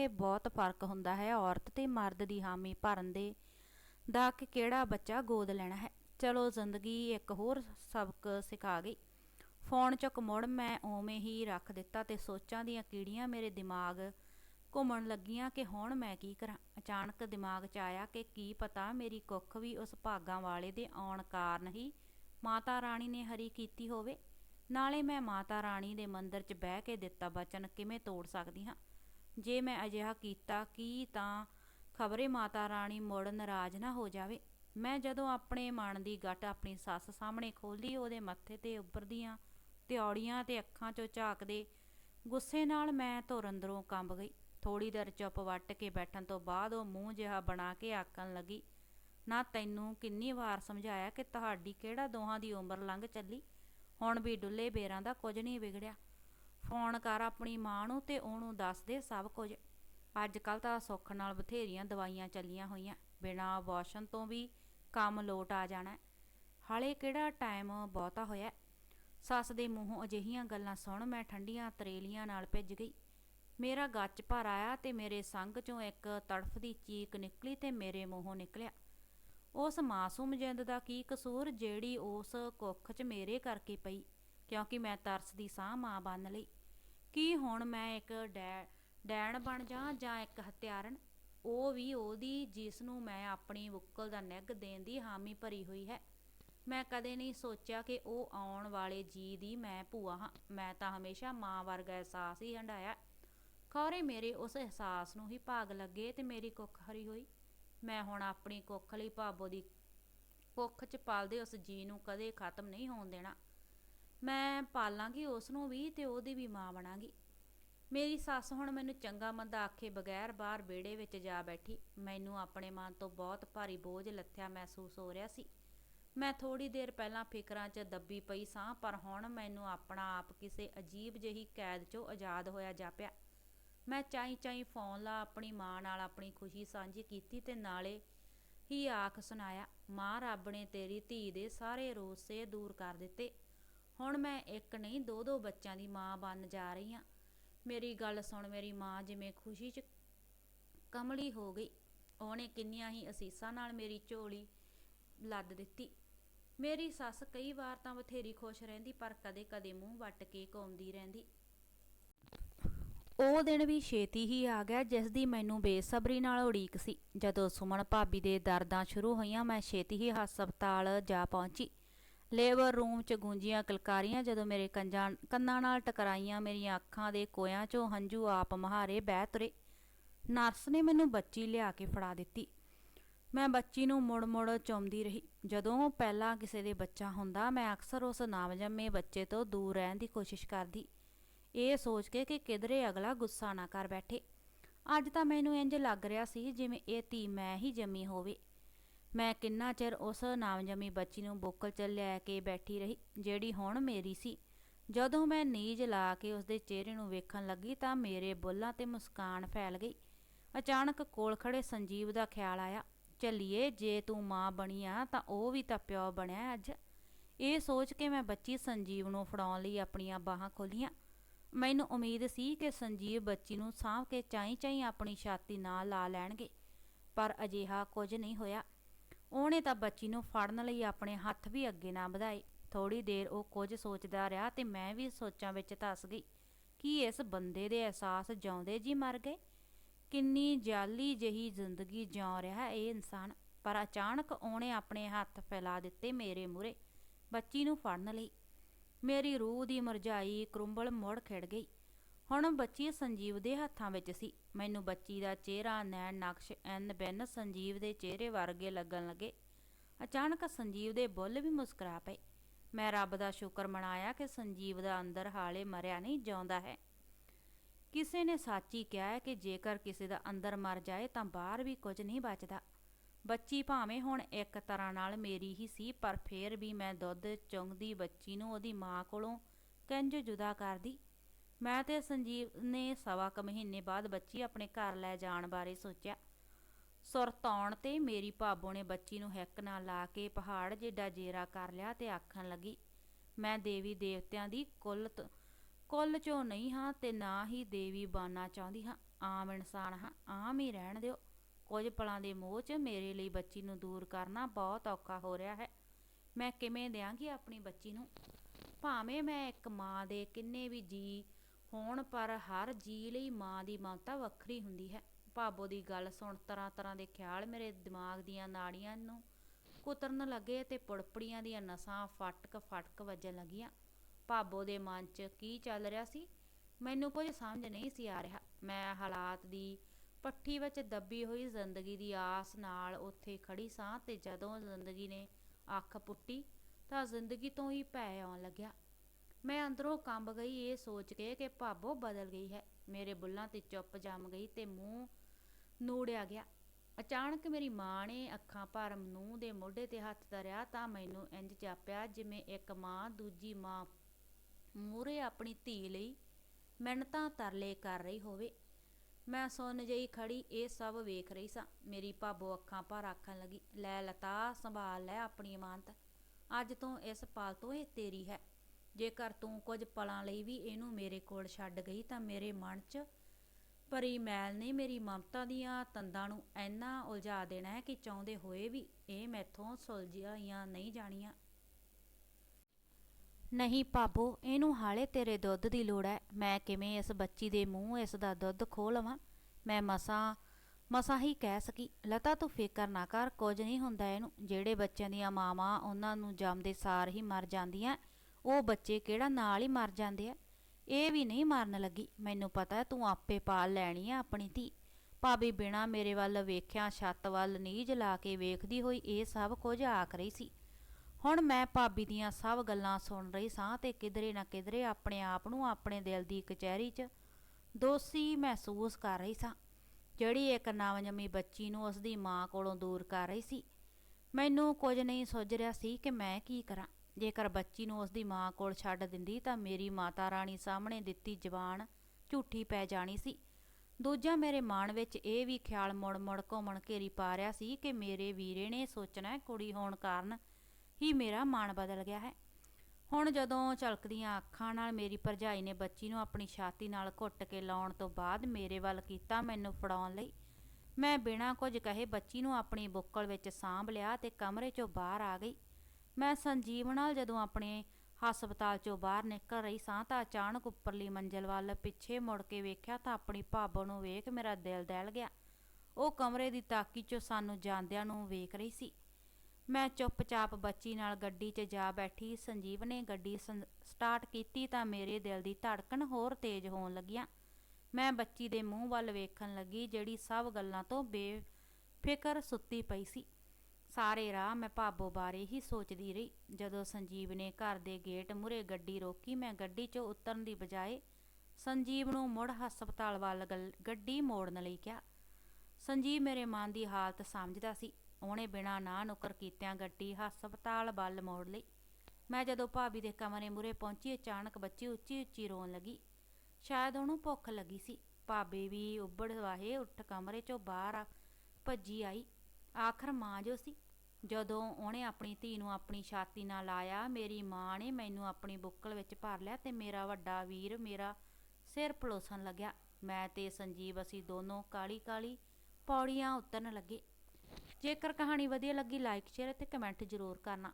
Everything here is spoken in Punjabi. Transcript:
ਕਿ ਬਹੁਤ ਫ਼ਰਕ ਹੁੰਦਾ ਹੈ। ਔਰਤ ਤੇ ਮਰਦ ਦੀ ਹਾਮੀ ਭਰਨ ਦੇ ਦਾ ਕਿ ਕਿਹੜਾ ਬੱਚਾ ਗੋਦ ਲੈਣਾ ਹੈ। ਚਲੋ ਜ਼ਿੰਦਗੀ ਇੱਕ ਹੋਰ ਸਬਕ ਸਿਖਾ ਗਈ। ਫੋਨ ਚੁੱਕ ਮੁੜ ਮੈਂ ਓਵੇਂ ਹੀ ਰੱਖ ਦਿੱਤਾ ਤੇ ਸੋਚਾਂ ਦੀਆਂ ਕੀੜੀਆਂ ਮੇਰੇ ਦਿਮਾਗ ਘੁੰਮਣ ਲੱਗੀਆਂ ਕਿ ਹੁਣ ਮੈਂ ਕੀ ਕਰਾਂ। ਅਚਾਨਕ ਦਿਮਾਗ 'ਚ ਆਇਆ ਕਿ ਕੀ ਪਤਾ ਮੇਰੀ ਕੁੱਖ ਵੀ ਉਸ ਭਾਗਾਂ ਵਾਲੇ ਦੇ ਆਉਣ ਕਾਰਨ ਹੀ ਮਾਤਾ ਰਾਣੀ ਨੇ ਹਰੀ ਕੀਤੀ ਹੋਵੇ। ਨਾਲੇ ਮੈਂ ਮਾਤਾ ਰਾਣੀ ਦੇ ਮੰਦਰ 'ਚ ਬਹਿ ਕੇ ਦਿੱਤਾ ਬਚਨ ਕਿਵੇਂ ਤੋੜ ਸਕਦੀ ਹਾਂ? ਜੇ ਮੈਂ ਅਜਿਹਾ ਕੀਤਾ ਕੀ ਤਾਂ ਖਬਰੇ ਮਾਤਾ ਰਾਣੀ ਮੁੜ ਨਾਰਾਜ਼ ਨਾ ਹੋ ਜਾਵੇ। ਮੈਂ ਜਦੋਂ ਆਪਣੇ ਮਨ ਦੀ ਗੱਟ ਆਪਣੀ ਸੱਸ ਸਾਹਮਣੇ ਖੋਲੀ ਉਹਦੇ ਮੱਥੇ ਤੇ ਉੱਭਰਦੀਆਂ ਤਿਉੜੀਆਂ ਤੇ ਅੱਖਾਂ 'ਚੋਂ ਝਾਕਦੇ ਗੁੱਸੇ ਨਾਲ ਮੈਂ ਧੁਰ ਅੰਦਰੋਂ ਕੰਬ ਗਈ। ਥੋੜੀ ਦੇਰ ਚੁੱਪ ਵੱਟ ਕੇ ਬੈਠਣ ਤੋਂ ਬਾਅਦ ਉਹ ਮੂੰਹ ਜਿਹਾ ਬਣਾ ਕੇ ਆਕਣ ਲੱਗੀ, ਨਾ ਤੈਨੂੰ ਕਿੰਨੀ ਵਾਰ ਸਮਝਾਇਆ ਕਿ ਤੁਹਾਡੀ ਕਿਹੜਾ ਦੋਹਾਂ ਦੀ ਉਮਰ ਲੰਘ ਚੱਲੀ? ਹੁਣ ਵੀ ਡੁੱਲੇ ਬੇਰਾਂ ਦਾ ਕੁਝ ਨਹੀਂ ਵਿਗੜਿਆ। ਫੋਨ ਕਰ ਆਪਣੀ ਮਾਂ ਨੂੰ ਤੇ ਉਹਨੂੰ ਦੱਸ ਦੇ ਸਭ ਕੁਝ। ਅੱਜ ਕੱਲ ਤਾਂ ਸੁੱਖ ਨਾਲ ਬਥੇਰੀਆਂ ਦਵਾਈਆਂ ਚੱਲੀਆਂ ਹੋਈਆਂ। ਬਿਨਾਂ ਅਬੋਰਸ਼ਨ ਤੋਂ ਵੀ ਕੰਮ ਲੋਟ ਆ ਜਾਣਾ। ਹਾਲੇ ਕਿਹੜਾ ਟਾਈਮ ਬਹੁਤਾ ਹੋਇਆ ਸੱਸ ਦੇ ਮੂੰਹੋਂ ਅਜਿਹੀਆਂ ਗੱਲਾਂ ਸੁਣ ਮੈਂ ਠੰਡੀਆਂ ਤਰੇਲੀਆਂ ਨਾਲ ਭਿੱਜ ਗਈ। ਮੇਰਾ ਗੱਚ ਭਰ ਆਇਆ ਤੇ ਮੇਰੇ ਸੰਗ ਚੋਂ ਇੱਕ ਤੜਫਦੀ ਚੀਕ ਨਿਕਲੀ ਤੇ ਮੇਰੇ ਮੂੰਹੋਂ ਨਿਕਲਿਆ। ਉਸ ਮਾਸੂਮ ਜਿੰਦ ਦਾ ਕੀ ਕਸੂਰ ਜਿਹੜੀ ਉਸ ਕੁੱਖ 'ਚ ਮੇਰੇ ਕਰਕੇ ਪਈ। ਕਿਉਂਕਿ ਮੈਂ ਤਰਸਦੀ ਸਾਂ ਮਾਂ ਬਣ ਲਈ। ਕੀ ਹੁਣ ਮੈਂ ਇੱਕ ਡੈ, ਡੈਣ ਬਣ ਜਾ ਜਾਂ ਇੱਕ ਹਥਿਆਰਨ ਉਹ ਵੀ ਉਹਦੀ ਜਿਸ ਨੂੰ ਮੈਂ ਆਪਣੀ ਬੁੱਕਲ ਦਾ ਨਿੱਘ ਦੇਣ ਦੀ ਹਾਮੀ ਭਰੀ ਹੋਈ ਹੈ। ਮੈਂ ਕਦੇ ਨਹੀਂ ਸੋਚਿਆ ਕਿ ਉਹ ਆਉਣ ਵਾਲੇ ਜੀ ਦੀ ਮੈਂ ਭੂਆ ਹਾਂ। ਮੈਂ ਤਾਂ ਹਮੇਸ਼ਾ ਮਾਂ ਵਰਗਾ ਅਹਿਸਾਸ ਹੀ ਹੰਡਾਇਆ ਖੌਰੇ ਮੇਰੇ ਉਸ ਅਹਿਸਾਸ ਨੂੰ ਹੀ ਭਾਗ ਲੱਗੇ ਤੇ ਮੇਰੀ ਕੁੱਖ ਹਰੀ ਹੋਈ। ਮੈਂ ਹੁਣ ਆਪਣੀ ਕੁੱਖ ਲਈ ਭਾਬੋ ਦੀ ਕੁੱਖ 'ਚ ਪਲਦੇ ਉਸ ਜੀ ਨੂੰ ਕਦੇ ਖਤਮ ਨਹੀਂ ਹੋਣ ਦੇਣਾ। ਮੈਂ ਪਾਲਾਂਗੀ ਉਸ ਨੂੰ ਵੀ ਤੇ ਉਹਦੀ ਵੀ ਮਾਂ ਬਣਾਂਗੀ। ਮੇਰੀ ਸੱਸ ਹੁਣ ਮੈਨੂੰ ਚੰਗਾ ਮੰਦਾ ਆਖੇ ਬਗੈਰ ਬਾਹਰ ਵਿਹੜੇ ਵਿੱਚ ਜਾ ਬੈਠੀ। ਮੈਨੂੰ ਆਪਣੇ ਮਨ ਤੋਂ ਬਹੁਤ ਭਾਰੀ ਬੋਝ ਲੱਥਿਆ ਮਹਿਸੂਸ ਹੋ ਰਿਹਾ ਸੀ। ਮੈਂ ਥੋੜੀ ਦੇਰ ਪਹਿਲਾਂ ਫਿਕਰਾਂ 'ਚ ਦੱਬੀ ਪਈ ਸਾਂ, ਪਰ ਹੁਣ ਮੈਨੂੰ ਆਪਣਾ ਆਪ ਕਿਸੇ ਅਜੀਬ ਜਿਹੀ ਕੈਦ 'ਚੋਂ ਆਜ਼ਾਦ ਹੋਇਆ ਜਾਪਿਆ। ਮੈਂ ਚਾਈ ਚਾਈ ਫੋਨ ਲਾ ਆਪਣੀ ਮਾਂ ਨਾਲ ਆਪਣੀ ਖੁਸ਼ੀ ਸਾਂਝੀ ਕੀਤੀ ਤੇ ਨਾਲੇ ਹੀ ਆਖ ਸੁਣਾਇਆ, ਮਾਂ, ਰੱਬ ਨੇ ਤੇਰੀ ਧੀ ਦੇ ਸਾਰੇ ਰੋਸੇ ਦੂਰ ਕਰ ਦਿੱਤੇ। ਹੁਣ ਮੈਂ ਇੱਕ ਨਹੀਂ ਦੋ ਦੋ ਬੱਚਿਆਂ ਦੀ ਮਾਂ ਬਣ ਜਾ ਰਹੀ ਹਾਂ। ਮੇਰੀ ਗੱਲ ਸੁਣ, ਮੇਰੀ ਮਾਂ ਜਿਵੇਂ ਖੁਸ਼ੀ 'ਚ ਕਮਲੀ ਹੋ ਗਈ, ਉਹਨੇ ਕਿੰਨੀਆਂ ਹੀ ਅਸੀਸਾਂ ਨਾਲ ਮੇਰੀ ਝੋਲੀ ਲੱਦ ਦਿੱਤੀ। ਮੇਰੀ ਸੱਸ ਕਈ ਵਾਰ ਤਾਂ ਬਥੇਰੀ ਖੁਸ਼ ਰਹਿੰਦੀ, ਪਰ ਕਦੇ-ਕਦੇ ਮੂੰਹ ਵੱਟ ਕੇ ਘੁੰਮਦੀ ਰਹਿੰਦੀ। ਉਹ ਦਿਨ ਵੀ ਛੇਤੀ ਹੀ ਆ ਗਿਆ, ਜਿਸ ਦੀ ਮੈਨੂੰ ਬੇਸਬਰੀ ਨਾਲ ਉਡੀਕ ਸੀ। ਜਦੋਂ ਸੁਮਨ ਭਾਬੀ ਦੇ ਦਰਦਾਂ ਸ਼ੁਰੂ ਹੋਈਆਂ, ਮੈਂ ਛੇਤੀ ਹੀ ਹਸਪਤਾਲ ਜਾ ਪਹੁੰਚੀ। ਲੇਬਰ ਰੂਮ 'ਚ ਗੂੰਜੀਆਂ ਕਲਕਾਰੀਆਂ ਜਦੋਂ ਮੇਰੇ ਕੰਜਾਂ, ਕੰਨਾਂ ਨਾਲ ਟਕਰਾਈਆਂ, ਮੇਰੀਆਂ ਅੱਖਾਂ ਦੇ ਕੋਇਆਂ 'ਚੋਂ ਹੰਝੂ ਆਪ ਮਹਾਰੇ ਬਹਿ ਤੁਰੇ। ਨਰਸ ਨੇ ਮੈਨੂੰ ਬੱਚੀ ਲਿਆ ਕੇ ਫੜਾ ਦਿੱਤੀ। ਮੈਂ ਬੱਚੀ ਨੂੰ ਮੁੜ-ਮੁੜ ਚੁੰਮਦੀ ਰਹੀ। ਜਦੋਂ ਪਹਿਲਾਂ ਕਿਸੇ ਦੇ ਬੱਚਾ ਹੁੰਦਾ, ਮੈਂ ਅਕਸਰ ਉਸ ਨਾਮਜੰਮੇ ਬੱਚੇ ਤੋਂ ਦੂਰ ਰਹਿਣ ਦੀ ਕੋਸ਼ਿਸ਼ ਕਰਦੀ। ਇਹ ਸੋਚ ਕੇ ਕਿ ਕਿਧਰੇ ਅਗਲਾ ਗੁੱਸਾ ਨਾ ਕਰ ਬੈਠੇ। ਅੱਜ ਤਾਂ ਮੈਨੂੰ ਇੰਜ ਲੱਗ ਰਿਹਾ ਸੀ ਜਿਵੇਂ ਇਹ ਧੀ ਮੈਂ ਹੀ ਜੰਮੀ ਹੋਵੇ। ਮੈਂ ਕਿੰਨਾ ਚਿਰ ਉਸ ਨਾਮਜੰਮੀ ਬੱਚੀ ਨੂੰ ਬੋਕਲ 'ਚ ਲੈ ਕੇ ਬੈਠੀ ਰਹੀ, ਜਿਹੜੀ ਹੁਣ ਮੇਰੀ ਸੀ। ਜਦੋਂ ਮੈਂ ਨੀਜ ਲਾ ਕੇ ਉਸਦੇ ਚਿਹਰੇ ਨੂੰ ਵੇਖਣ ਲੱਗੀ ਤਾਂ ਮੇਰੇ ਬੁੱਲਾਂ ਤੇ ਮੁਸਕਾਨ ਫੈਲ ਗਈ। ਅਚਾਨਕ ਕੋਲ ਖੜੇ ਸੰਜੀਵ ਦਾ ਖਿਆਲ ਆਇਆ, ਚੱਲੀਏ, ਜੇ ਤੂੰ ਮਾਂ ਬਣੀ ਆ ਤਾਂ ਉਹ ਵੀ ਤਾਂ ਪਿਓ ਬਣਿਆ ਅੱਜ। ਇਹ ਸੋਚ ਕੇ ਮੈਂ ਬੱਚੀ ਸੰਜੀਵ ਨੂੰ ਫੜਾਉਣ ਲਈ ਆਪਣੀਆਂ ਬਾਹਾਂ ਖੋਲੀਆਂ ਮੈਨੂੰ ਉਮੀਦ ਸੀ ਕਿ ਸੰਜੀਵ ਬੱਚੀ ਨੂੰ ਸਾਂਭ ਕੇ ਚਾਈ ਚਾਈ ਆਪਣੀ ਛਾਤੀ ਨਾਲ ਲਾ ਲੈਣਗੇ, ਪਰ ਅਜਿਹਾ ਕੁਝ ਨਹੀਂ ਹੋਇਆ। ਉਹਨੇ ਤਾਂ ਬੱਚੀ ਨੂੰ ਫੜਨ ਲਈ ਆਪਣੇ ਹੱਥ ਵੀ ਅੱਗੇ ਨਾ ਵਧਾਏ। ਥੋੜੀ ਦੇਰ ਉਹ ਕੁਝ ਸੋਚਦਾ ਰਿਹਾ ਤੇ ਮੈਂ ਵੀ ਸੋਚਾਂ ਵਿੱਚ ਧਸ ਗਈ। ਕਿ ਇਸ ਬੰਦੇ ਦੇ ਅਹਿਸਾਸ ਜਿਉਂਦੇ ਜੀ ਮਰ ਗਏ? ਕਿੰਨੀ ਜਾਲੀ ਜਹੀ ਜ਼ਿੰਦਗੀ ਜਿਉ ਰਿਹਾ ਇਹ ਇਨਸਾਨ। ਪਰ ਅਚਾਨਕ ਉਹਨੇ ਆਪਣੇ ਹੱਥ ਫੈਲਾ ਦਿੱਤੇ ਮੇਰੇ ਮੂਰੇ ਬੱਚੀ ਨੂੰ ਫੜਨ ਲਈ। ਮੇਰੀ ਰੂਹ ਦੀ ਮਰਜਾਈ ਕਰੁੰਬਲ ਮੁੜ ਖਿੜ ਗਈ। ਹੁਣ ਬੱਚੀ ਸੰਜੀਵ ਦੇ ਹੱਥਾਂ ਵਿੱਚ ਸੀ। ਮੈਨੂੰ ਬੱਚੀ ਦਾ ਚਿਹਰਾ ਨੈਣ ਨਕਸ਼ ਐਨ ਬਿਨ ਸੰਜੀਵ ਦੇ ਚਿਹਰੇ ਵਰਗੇ ਲੱਗਣ ਲੱਗੇ। ਅਚਾਨਕ ਸੰਜੀਵ ਦੇ ਬੁੱਲ ਵੀ ਮੁਸਕਰਾ ਪਏ। ਮੈਂ ਰੱਬ ਦਾ ਸ਼ੁਕਰ ਮਨਾਇਆ ਕਿ ਸੰਜੀਵ ਦਾ ਅੰਦਰ ਹਾਲੇ ਮਰਿਆ ਨਹੀਂ, ਜਿਉਂਦਾ ਹੈ। ਕਿਸੇ ਨੇ ਸੱਚੀ ਕਿਹਾ ਹੈ ਕਿ ਜੇਕਰ ਕਿਸੇ ਦਾ ਅੰਦਰ ਮਰ ਜਾਏ ਤਾਂ ਬਾਹਰ ਵੀ ਕੁਝ ਨਹੀਂ ਬਚਦਾ। ਬੱਚੀ ਭਾਵੇਂ ਹੁਣ ਇੱਕ ਤਰ੍ਹਾਂ ਨਾਲ ਮੇਰੀ ਹੀ ਸੀ, ਪਰ ਫੇਰ ਵੀ ਮੈਂ ਦੁੱਧ ਚੁੰਗਦੀ ਬੱਚੀ ਨੂੰ ਉਹਦੀ ਮਾਂ ਕੋਲੋਂ ਕਿੰਜ ਜੁਦਾ ਕਰਦੀ। ਮੈਂ ਤੇ ਸੰਜੀਵ ਨੇ ਸਵਾ ਕੁ ਮਹੀਨੇ ਬਾਅਦ ਬੱਚੀ ਆਪਣੇ ਘਰ ਲੈ ਜਾਣ ਬਾਰੇ ਸੋਚਿਆ। ਸੁਰਤ ਆਉਣ ਤੇ ਮੇਰੀ ਭਾਬੋ ਨੇ ਬੱਚੀ ਨੂੰ ਹਿੱਕ ਨਾਲ ਲਾ ਕੇ ਪਹਾੜ ਜਿੱਡਾ ਜੇਰਾ ਕਰ ਲਿਆ ਤੇ ਆਖਣ ਲੱਗੀ, ਮੈਂ ਦੇਵੀ ਦੇਵਤਿਆਂ ਦੀ ਕੁੱਲ ਕੁੱਲ ਚੋਂ ਨਹੀਂ ਹਾਂ ਤੇ ਨਾ ਹੀ ਦੇਵੀ ਬਣਨਾ ਚਾਹੁੰਦੀ ਹਾਂ। ਆਮ ਇਨਸਾਨ ਹਾਂ, ਆਮ ਹੀ ਰਹਿਣ ਦਿਓ। ਕੁਝ ਪਲਾਂ ਦੇ ਮੋਹ 'ਚ ਮੇਰੇ ਲਈ ਬੱਚੀ ਨੂੰ ਦੂਰ ਕਰਨਾ ਬਹੁਤ ਔਖਾ ਹੋ ਰਿਹਾ ਹੈ। ਮੈਂ ਕਿਵੇਂ ਦਿਆਂਗੀ ਆਪਣੀ ਬੱਚੀ ਨੂੰ? ਭਾਵੇਂ ਮੈਂ ਇੱਕ ਮਾਂ ਦੇ ਕਿੰਨੇ ਵੀ ਜੀ ਹੋਣ ਪਰ ਹਰ ਜੀ ਲਈ ਮਾਂ ਦੀ ਮਮਤਾ ਵੱਖਰੀ ਹੁੰਦੀ ਹੈ। ਭਾਬੋ ਦੀ ਗੱਲ ਸੁਣ, ਤਰ੍ਹਾਂ ਤਰ੍ਹਾਂ ਦੇ ਖਿਆਲ ਮੇਰੇ ਦਿਮਾਗ ਦੀਆਂ ਨਾੜੀਆਂ ਨੂੰ ਕੁਤਰਨ ਲੱਗੇ ਤੇ ਪੁੜਪੜੀਆਂ ਦੀਆਂ ਨਸਾਂ ਫਟਕ ਫਟਕ ਵੱਜਣ ਲੱਗੀਆਂ। ਭਾਬੋ ਦੇ ਮਨ 'ਚ ਕੀ ਚੱਲ ਰਿਹਾ ਸੀ? ਮੈਨੂੰ ਕੁਝ ਸਮਝ ਨਹੀਂ ਸੀ ਆ ਰਿਹਾ। ਮੈਂ ਹਾਲਾਤ ਦੀ ਪੱਠੀ ਵਿੱਚ ਦੱਬੀ ਹੋਈ ਜ਼ਿੰਦਗੀ ਦੀ ਆਸ ਨਾਲ ਉੱਥੇ ਖੜੀ ਸਾਂ ਤੇ ਜਦੋਂ ਜ਼ਿੰਦਗੀ ਨੇ ਅੱਖ ਪੁੱਟੀ ਤਾਂ ਜ਼ਿੰਦਗੀ ਤੋਂ ਹੀ ਭੈ ਆਉਣ ਲੱਗਿਆ। ਮੈਂ ਅੰਦਰੋਂ ਕੰਬ ਗਈ, ਇਹ ਸੋਚ ਕੇ ਕਿ ਭਾਬੋ ਬਦਲ ਗਈ ਹੈ। ਮੇਰੇ ਬੁੱਲਾਂ ਤੇ ਚੁੱਪ ਜੰਮ ਗਈ ਤੇ ਮੂੰਹ ਨੂੜਿਆ ਗਿਆ। ਅਚਾਨਕ ਮੇਰੀ ਮਾਂ ਨੇ ਅੱਖਾਂ ਭਰ ਨੂੰ ਦੇ ਮੋਢੇ ਤੇ ਹੱਥ ਧਰਿਆ ਤਾਂ ਮੈਨੂੰ ਇੰਜ ਜਾਪਿਆ ਜਿਵੇਂ ਇੱਕ ਮਾਂ ਦੂਜੀ ਮਾਂ ਮੂਰੇ ਆਪਣੀ ਧੀ ਲਈ ਮਿੰਨਤਾਂ ਤਰਲੇ ਕਰ ਰਹੀ ਹੋਵੇ। ਮੈਂ ਸੁਣ ਜਈ ਖੜੀ ਇਹ ਸਭ ਵੇਖ ਰਹੀ ਸਾਂ। ਮੇਰੀ ਭਾਬੋ ਅੱਖਾਂ ਭਰ ਆਖਣ ਲੱਗੀ, ਲੈ ਲਤਾ, ਸੰਭਾਲ ਲੈ ਆਪਣੀ ਇਮਾਨਤ। ਅੱਜ ਤੋਂ ਇਸ ਪਲ ਇਹ ਤੇਰੀ ਹੈ। ਜੇਕਰ ਤੂੰ ਕੁਝ ਪਲਾਂ ਲਈ ਵੀ ਇਹਨੂੰ ਮੇਰੇ ਕੋਲ ਛੱਡ ਗਈ ਤਾਂ ਮੇਰੇ ਮਨ 'ਚ ਭਰੀ ਮੈਲ ਨੇ ਮੇਰੀ ਮਮਤਾ ਦੀਆਂ ਤੰਦਾਂ ਨੂੰ ਐਨਾ ਉਲਝਾ ਦੇਣਾ ਹੈ ਕਿ ਚਾਹੁੰਦੇ ਹੋਏ ਵੀ ਇਹ ਮੈਥੋਂ ਸੁਲਝੀਆਂ ਨਹੀਂ ਜਾਣੀਆਂ। ਨਹੀਂ ਭਾਬੋ, ਇਹਨੂੰ ਹਾਲੇ ਤੇਰੇ ਦੁੱਧ ਦੀ ਲੋੜ ਹੈ। ਮੈਂ ਕਿਵੇਂ ਇਸ ਬੱਚੀ ਦੇ ਮੂੰਹ ਇਸ ਦਾ ਦੁੱਧ ਖੋਹ ਲਵਾਂ? ਮੈਂ ਮਸਾਂ ਮਸਾਂ ਹੀ ਕਹਿ ਸਕੀ, ਲਤਾ, ਤੂੰ ਫਿਕਰ ਨਾ ਕਰ, ਕੁਝ ਨਹੀਂ ਹੁੰਦਾ ਇਹਨੂੰ। ਜਿਹੜੇ ਬੱਚਿਆਂ ਦੀਆਂ ਮਾਵਾਂ ਉਹਨਾਂ ਨੂੰ ਜੰਮਦੇ ਸਾਰ ਹੀ ਮਰ ਜਾਂਦੀਆਂ। ਉਹ ਬੱਚੇ ਕਿਹੜਾ ਨਾਲ ਹੀ ਮਰ ਜਾਂਦੇ ਆ? ਇਹ ਵੀ ਨਹੀਂ ਮਰਨ ਲੱਗੀ। ਮੈਨੂੰ ਪਤਾ ਤੂੰ ਆਪੇ ਪਾਲ ਲੈਣੀ ਆ ਆਪਣੀ ਧੀ। ਭਾਬੀ ਬਿਨਾ ਮੇਰੇ ਵੱਲ ਵੇਖਿਆ ਛੱਤ ਵੱਲ ਨੀਝ ਲਾ ਕੇ ਵੇਖਦੀ ਹੋਈ ਇਹ ਸਭ ਕੁਝ ਆਖ ਰਹੀ ਸੀ। ਹੁਣ ਮੈਂ ਭਾਬੀ ਦੀਆਂ ਸਭ ਗੱਲਾਂ ਸੁਣ ਰਹੀ ਸਾਂ ਤੇ ਕਿਧਰੇ ਨਾ ਕਿਧਰੇ ਆਪਣੇ ਆਪ ਨੂੰ ਆਪਣੇ ਦਿਲ ਦੀ ਕਚਹਿਰੀ 'ਚ ਦੋਸ਼ੀ ਮਹਿਸੂਸ ਕਰ ਰਹੀ ਸਾਂ। ਜਿਹੜੀ ਇੱਕ ਨਵਜੰਮੀ ਬੱਚੀ ਨੂੰ ਉਸ ਦੀ ਮਾਂ ਕੋਲੋਂ ਦੂਰ ਕਰ ਰਹੀ ਸੀ। ਮੈਨੂੰ ਕੁਝ ਨਹੀਂ ਸੁੱਝ ਰਿਹਾ ਸੀ ਕਿ ਮੈਂ ਕੀ ਕਰਾਂ। ਜੇਕਰ ਬੱਚੀ ਨੂੰ ਉਸ ਦੀ ਮਾਂ ਕੋਲ ਛੱਡ ਦਿੰਦੀ ਤਾਂ ਮੇਰੀ ਮਾਤਾ ਰਾਣੀ ਸਾਹਮਣੇ ਦਿੱਤੀ ਜਵਾਨ ਝੂਠੀ ਪੈ ਜਾਣੀ ਸੀ। ਦੂਜਾ ਮੇਰੇ ਮਨ ਵਿੱਚ ਇਹ ਵੀ ਖਿਆਲ ਮੁੜ-ਮੁੜ ਘੁੰਮਣ ਘੇਰੀ ਪਾ ਰਿਹਾ ਸੀ ਕਿ ਮੇਰੇ ਵੀਰੇ ਨੇ ਸੋਚਣਾ ਕੁੜੀ ਹੋਣ ਕਾਰਨ ਹੀ ਮੇਰਾ ਮਨ ਬਦਲ ਗਿਆ ਹੈ। ਹੁਣ ਜਦੋਂ ਝਲਕਦੀਆਂ ਅੱਖਾਂ ਨਾਲ ਮੇਰੀ ਭਰਜਾਈ ਨੇ ਬੱਚੀ ਨੂੰ ਆਪਣੀ ਛਾਤੀ ਨਾਲ ਘੁੱਟ ਕੇ ਲਾਉਣ ਤੋਂ ਬਾਅਦ ਮੇਰੇ ਵੱਲ ਕੀਤਾ ਮੈਨੂੰ ਫੜਾਉਣ ਲਈ, ਮੈਂ ਬਿਨਾਂ ਕੁਝ ਕਹੇ ਬੱਚੀ ਨੂੰ ਆਪਣੀ ਬੁੱਕਲ ਵਿੱਚ ਸਾਂਭ ਲਿਆ ਤੇ ਕਮਰੇ 'ਚੋਂ ਬਾਹਰ ਆ ਗਈ। ਮੈਂ ਸੰਜੀਵ ਨਾਲ ਜਦੋਂ ਆਪਣੇ ਹਸਪਤਾਲ 'ਚੋਂ ਬਾਹਰ ਨਿਕਲ ਰਹੀ ਸਾਂ ਤਾਂ ਅਚਾਨਕ ਉੱਪਰਲੀ ਮੰਜ਼ਲ ਵੱਲ ਪਿੱਛੇ ਮੁੜ ਕੇ ਵੇਖਿਆ ਤਾਂ ਆਪਣੀ ਭਾਬੋ ਨੂੰ ਵੇਖ ਮੇਰਾ ਦਿਲ ਦਹਿਲ ਗਿਆ। ਉਹ ਕਮਰੇ ਦੀ ਤਾਕੀ 'ਚੋਂ ਸਾਨੂੰ ਜਾਂਦਿਆਂ ਨੂੰ ਵੇਖ ਰਹੀ ਸੀ। ਮੈਂ ਚੁੱਪਚਾਪ ਬੱਚੀ ਨਾਲ ਗੱਡੀ 'ਚ ਜਾ ਬੈਠੀ। ਸੰਜੀਵ ਨੇ ਗੱਡੀ ਸੰ- ਸਟਾਰਟ ਕੀਤੀ ਤਾਂ ਮੇਰੇ ਦਿਲ ਦੀ ਧੜਕਣ ਹੋਰ ਤੇਜ਼ ਹੋਣ ਲੱਗੀਆਂ। ਮੈਂ ਬੱਚੀ ਦੇ ਮੂੰਹ ਵੱਲ ਵੇਖਣ ਲੱਗੀ, ਜਿਹੜੀ ਸਭ ਗੱਲਾਂ ਤੋਂ ਬੇਫਿਕਰ ਸੁੱਤੀ ਪਈ ਸੀ। ਸਾਰੇ ਰਾਹ ਮੈਂ ਭਾਬੋ ਬਾਰੇ ਹੀ ਸੋਚਦੀ ਰਹੀ। ਜਦੋਂ ਸੰਜੀਵ ਨੇ ਘਰ ਦੇ ਗੇਟ ਮੂਹਰੇ ਗੱਡੀ ਰੋਕੀ, ਮੈਂ ਗੱਡੀ 'ਚੋਂ ਉਤਰਨ ਦੀ ਬਜਾਏ ਸੰਜੀਵ ਨੂੰ ਮੁੜ ਹਸਪਤਾਲ ਵੱਲ ਗੱਲ- ਗੱਡੀ ਮੋੜਨ ਲਈ ਕਿਹਾ। ਸੰਜੀਵ ਮੇਰੇ ਮਨ ਦੀ ਹਾਲਤ ਸਮਝਦਾ ਸੀ। ਉਹਨੇ ਬਿਨਾਂ ਨਾ ਨੁਕਰ ਕੀਤਿਆਂ ਗੱਡੀ ਹਸਪਤਾਲ ਵੱਲ ਮੋੜ ਲਈ। ਮੈਂ ਜਦੋਂ ਭਾਬੀ ਦੇ ਕਮਰੇ ਮੂਹਰੇ ਪਹੁੰਚੀ, ਅਚਾਨਕ ਬੱਚੀ ਉੱਚੀ ਉੱਚੀ ਰੋਣ ਲੱਗੀ। ਸ਼ਾਇਦ ਉਹਨੂੰ ਭੁੱਖ ਲੱਗੀ ਸੀ। ਭਾਬੀ ਵੀ ਉੱਬੜ ਵਾਹੇ ਉੱਠ ਕਮਰੇ ਚੋਂ ਬਾਹਰ ਆ, ਭੱਜੀ ਆਈ। ਆਖਰ ਮਾਂ ਜੋ ਸੀ? ਜਦੋਂ ਉਹਨੇ ਆਪਣੀ ਧੀ ਨੂੰ ਆਪਣੀ ਛਾਤੀ ਨਾਲ ਲਾਇਆ ਮੇਰੀ ਮਾਂ ਨੇ ਮੈਨੂੰ ਆਪਣੀ ਬੁੱਕਲ ਵਿੱਚ ਭਰ ਲਿਆ ਤੇ ਮੇਰਾ ਵੱਡਾ ਵੀਰ ਮੇਰਾ ਸਿਰ ਪਲੋਸਣ ਲੱਗਿਆ। ਮੈਂ ਤੇ ਸੰਜੀਵ ਅਸੀਂ ਦੋਨੋਂ ਕਾਲੀ ਕਾਲੀ ਪੌੜੀਆਂ ਉਤਰਨ ਲੱਗੇ। ਜੇਕਰ ਕਹਾਣੀ ਵਧੀਆ ਲੱਗੀ ਲਾਈਕ ਸ਼ੇਅਰ ਅਤੇ ਕਮੈਂਟ ਜ਼ਰੂਰ ਕਰਨਾ।